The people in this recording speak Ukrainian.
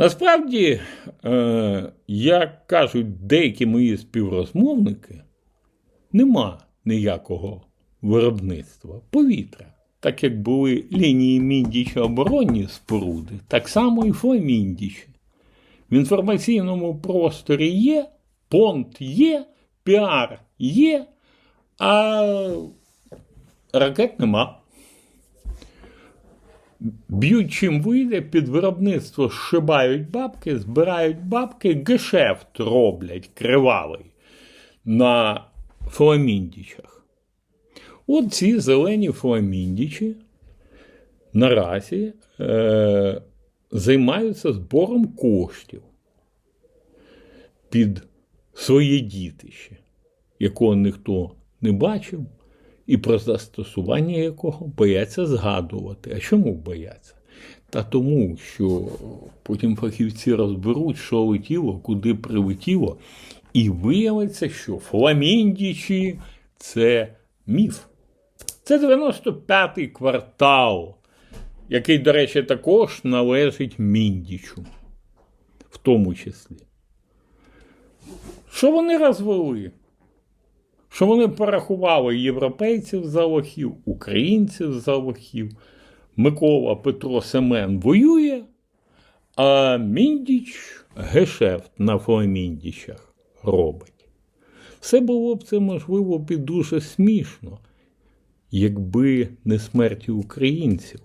Насправді, е, як кажуть деякі мої співрозмовники, нема ніякого виробництва повітря. Так як були лінії Міндіча оборонні споруди, так само і Фламіндічі. В інформаційному просторі є, понт є, піар є, а ракет нема. Б'ють чим вийде, під виробництво зшибають бабки, збирають бабки, гешефт роблять кривавий на фламіндічах. От ці зелені фламіндічі наразі е, займаються збором коштів під своє дітище, якого ніхто не бачив, і про застосування якого бояться згадувати. А чому бояться? Та тому, що потім фахівці розберуть, що летіло, куди прилетіло, і виявиться, що фламіндічі це міф. Це 95-й квартал, який, до речі, також належить Міндічу, в тому числі. Що вони розвели? Що вони порахували європейців за лохів, українців за лохів. Микола Петро Семен воює, а Міндіч гешефт на Фламіндічах робить. Все було б це можливо і дуже смішно, якби не смерті українців.